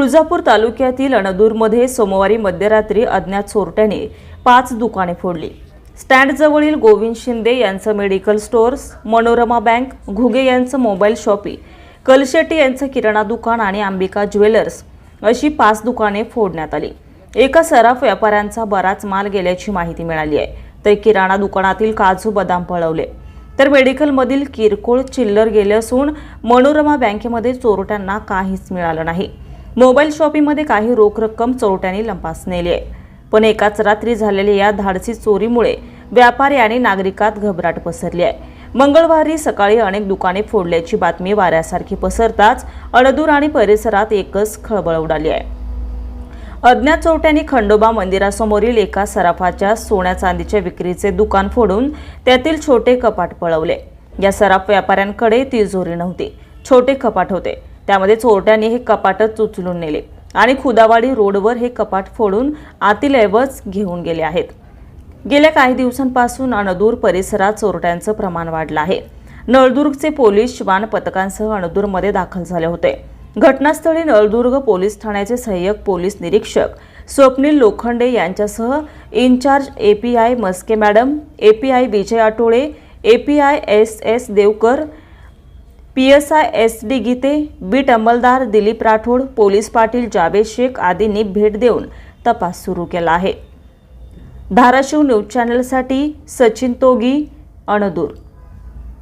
तुळजापूर तालुक्यातील अणदूरमध्ये सोमवारी मध्यरात्री अज्ञात चोरट्याने पाच दुकाने फोडली. स्टँडजवळील गोविंद शिंदे यांचं medical stores Manorama bank Ghuge यांचं मोबाईल शॉपी कलशेट्टी यांचं किराणा दुकान आणि अंबिका ज्वेलर्स अशी पाच दुकाने फोडण्यात आली. एका सराफ व्यापाऱ्यांचा बराच माल गेल्याची माहिती मिळाली आहे. तर किराणा दुकानातील काजू बदाम पळवले. तर मेडिकलमधील किरकोळ चिल्लर गेले असून मनोरमा बँकेमध्ये चोरट्यांना काहीच मिळालं नाही. मोबाईल शॉपीमध्ये काही रोख रक्कम चोरट्यांनी लंपास नेली आहे. पण एकाच रात्री झालेल्या या धाडसी चोरीमुळे व्यापारी आणि नागरिकात घबराट पसरली आहे. मंगळवारी सकाळी अनेक दुकाने फोडल्याची बातमी वाऱ्यासारखी पसरताच अडदूर आणि परिसरात एकच खळबळ उडाली आहे. अज्ञात चोरट्यांनी खंडोबा मंदिरासमोरील एका सराफाच्या सोन्या चांदीच्या विक्रीचे दुकान फोडून त्यातील छोटे कपाट पळवले. या सराफ व्यापाऱ्यांकडे तिजोरी नव्हती. छोटे कपाट होते. त्यामध्ये चोरट्यांनी हे कपाटच उचलून नेले आणि खुदावाडी रोडवर हे कपाट फोडून आतील ऐवज घेऊन गेले आहेत. गेल्या काही दिवसांपासून अणदूर परिसरात चोरट्यांचं प्रमाण वाढलं आहे. नळदुर्गचे पोलीस श्वान पथकांसह अणदूरमध्ये दाखल झाले होते. घटनास्थळी नळदुर्ग पोलीस ठाण्याचे सहाय्यक पोलीस निरीक्षक स्वप्नील लोखंडे यांच्यासह incharge API Maske madam API Vijay Atole API S S Devkar PSI S D Gite beat अंमलदार Dilip Rathod police Patil Javed Shaikh आदींनी भेट देऊन तपास सुरू केला आहे. धाराशिव न्यूज चॅनलसाठी सचिन तोगी अणदूर.